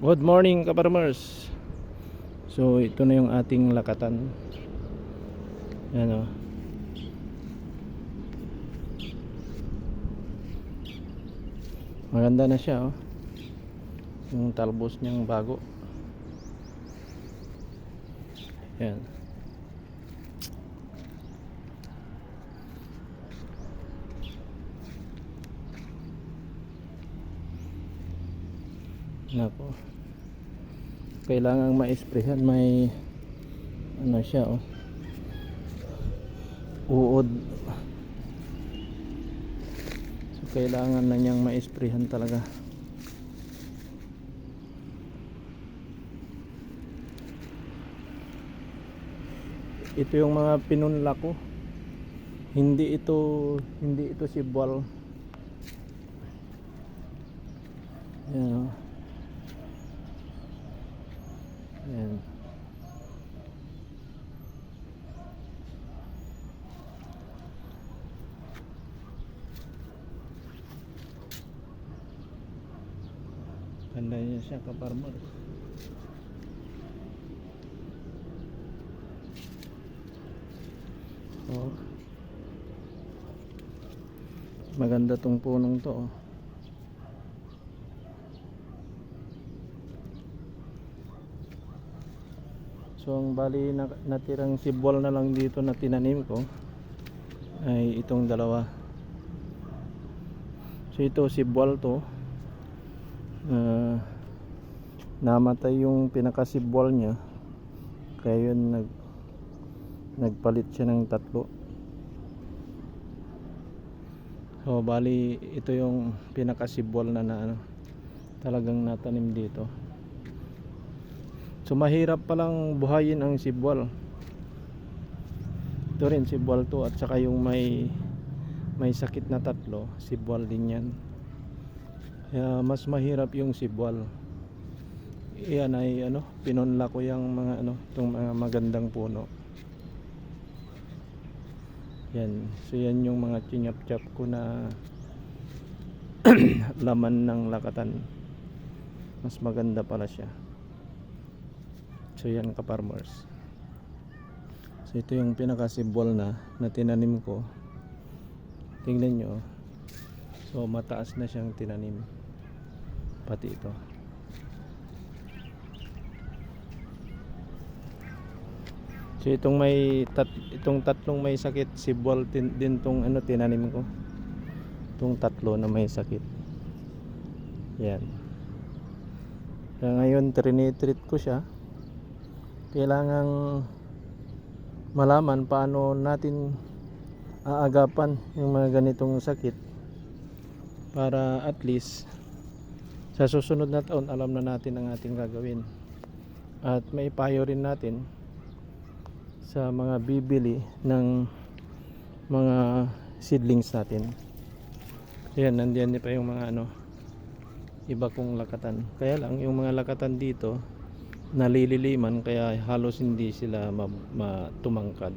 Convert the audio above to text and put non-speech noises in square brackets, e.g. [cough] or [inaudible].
Good morning kaparmers. So ito na yung ating lakatan. Yan o Maganda na siya oh. Yung talbos niyang bago. Yan Nako kailangang ma-sprayhan may ano siya oh. Uod. So kailangan na niyang ma-sprayhan talaga. Ito yung mga pinunla ko. Hindi ito hindi ito si ball yan oh Ayan. Ganda siya kaparmar. Oh. Maganda tong punong to. Oh. So ang bali na, natirang sibol na lang dito na tinanim ko ay itong dalawa. So ito sibol to. Uh, namatay yung pinakasibol niya. Kaya yun nag nagpalit siya ng tatlo. So bali ito yung pinakasibol na, na ano, talagang natanim dito. So mahirap palang buhayin ang sibwal. Ito rin sibwal to at saka yung may may sakit na tatlo, sibwal din yan. Kaya mas mahirap yung sibwal. Yan ay ano, pinunla ko yung mga ano, itong mga magandang puno. Yan. So yan yung mga chinyap-chap ko na [clears throat] laman ng lakatan. Mas maganda pala siya. So yan ka farmers. So ito yung pinaka symbol na na tinanim ko. Tingnan nyo. So mataas na siyang tinanim. Pati ito. So itong may tat, itong tatlong may sakit sibol tin, din tong ano tinanim ko. Itong tatlo na may sakit. Yan. Kaya ngayon trinitreat ko siya kailangang malaman paano natin aagapan yung mga ganitong sakit para at least sa susunod na taon alam na natin ang ating gagawin. At may payo rin natin sa mga bibili ng mga seedlings natin. Yan nandiyan pa yung mga ano iba kong lakatan. Kaya lang yung mga lakatan dito nalililiman kaya halos hindi sila ma- matumangkad